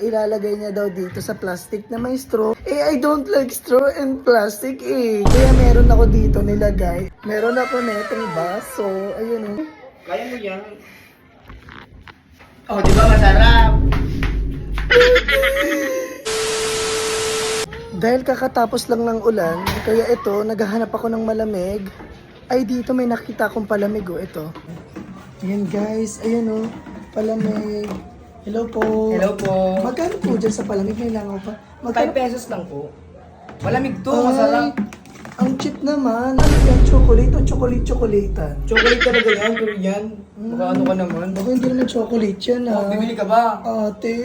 Ilalagay niya daw dito sa plastic na may straw. Eh, I don't like straw and plastic eh. Kaya meron ako dito nilagay. Meron ako netong baso. Ayun oh. Kaya mo yan. Oh, di ba masarap? Dahil kakatapos lang ng ulan, kaya ito, naghahanap ako ng malamig. Ay, dito may nakita akong palamig oh, ito. Ayan guys, ayan oh, palamig. Hello po. Hello po. Magkano po dyan sa palamig? May langaw pa. 5 Magkano? pesos lang po. Malamig to, Ay, masarap. Ang cheap naman. Ano yan? Chocolate o chocolate-chocolatean? Chocolate talaga yan, pero yan. Baka ano ka naman. Ako hindi naman chocolate yan Oh, ah. bibili ka ba? Ate.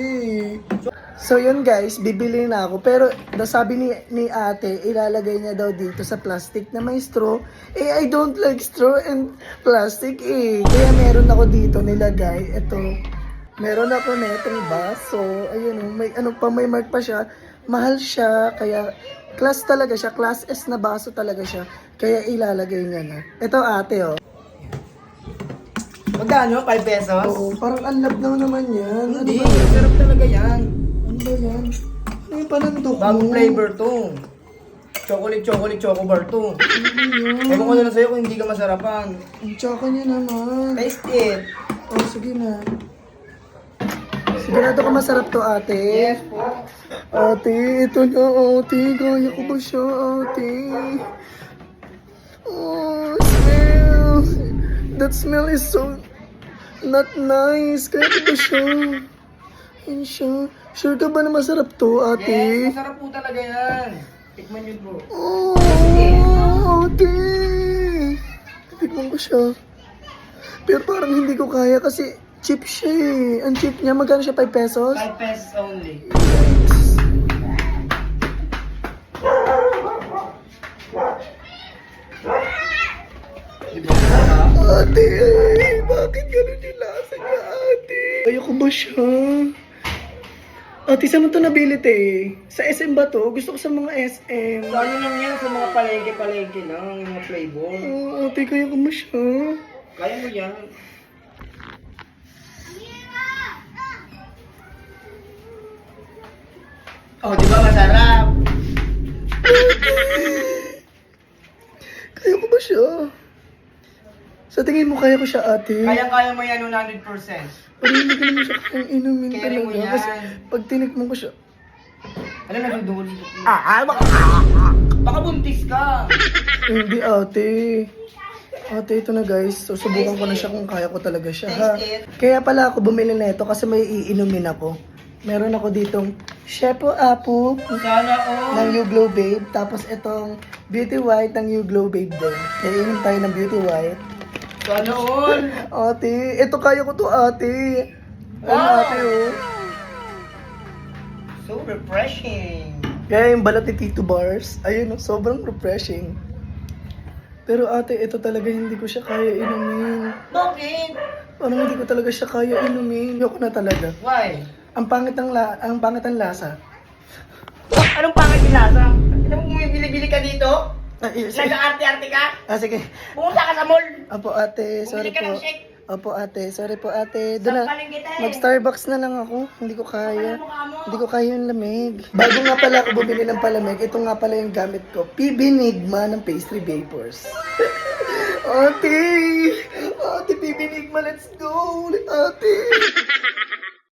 So yun guys, bibili na ako. Pero nasabi ni, ni ate, ilalagay niya daw dito sa plastic na may straw. Eh, I don't like straw and plastic eh. Kaya meron ako dito nilagay. Ito. Meron ako netong baso. Ayun oh, may ano pa, may mark pa siya. Mahal siya, kaya class talaga siya. Class S na baso talaga siya. Kaya ilalagay niya na. Ito ate oh. Magkano? 5 pesos? Oo, parang unlove daw naman yan. Ano Hindi, ba yan? masarap talaga yan. Ano ba yan? Ano yung panandok? Bagong flavor to. Chocolate, chocolate, choco bar to. Ewan ko na lang sa'yo kung hindi ka masarapan. Ang tsaka niya naman. Taste it. Oh, sige na. Sigurado ka masarap to, ate. Yes po. Ate, ito na, ate. Kaya ko ba siya, ate? Oh, smell. That smell is so not nice. Kaya ko ba siya? Ayun siya. Sure ka ba na masarap to, ate? Yes, masarap po talaga yan. Tikman niyo po. Oh, ate! Titikman ko siya. Pero parang hindi ko kaya kasi cheap siya eh. Ang cheap niya, magkano siya? 5 pesos? 5 pesos only. Ate, bakit ganun yung lasa niya, ate? Ayoko ba siya? Ate, saan mo ito nabili, te? Sa SM ba to? Gusto ko sa mga SM. So, ano lang yan sa mga palengke-palengke lang, mga flavor. Oh, ate, kaya ko ba siya? Kaya mo yan. Oh, di ba masarap? Kaya ko ba siya? Sa tingin mo, kaya ko siya, ate? Kaya-kaya mo yan 100%. Pero hindi ko naman siya kayang inumin Carry mo talaga. yan. Kasi pag tinikman ko siya, Alam na dudukot dito. ah, baka, Baka buntis ka. hindi ate. Ate, ito na guys. So, subukan ko na siya kung kaya ko talaga siya. Ha? Taste it. Kaya pala ako bumili na ito kasi may iinumin ako. Meron ako ditong Shepo Apu Sana oh. ng You Glow Babe. Tapos itong Beauty White ng You Glow Babe din. Kaya inom tayo ng Beauty White. Sana all. Ate, ito kaya ko to ate. Ano Wow! ate oh. So refreshing. Kaya yung balat ni Tito Bars, ayun, oh, sobrang refreshing. Pero ate, ito talaga hindi ko siya kaya inumin. Bakit? Parang hindi ko talaga siya kaya inumin. Yoko na talaga. Why? Ang pangit ng la ang pangit ng lasa. Anong pangit yung lasa? Ano mo bumibili-bili ka dito? Ah, eh, sige. Nag-arte-arte ka? Ah, sige. Pumunta ka sa mall. Opo ate, sorry Bumili ka po. ng shake. Opo ate, sorry po ate. Doon na. Sampalin kita eh. Mag-Starbucks na lang ako. Hindi ko kaya. Mukha mo? Hindi ko kaya yung lamig. Bago nga pala ako bumili ng palamig, ito nga pala yung gamit ko. PB Nigma ng Pastry Vapors. ate! Ate, PB Nigma, let's go! Ate!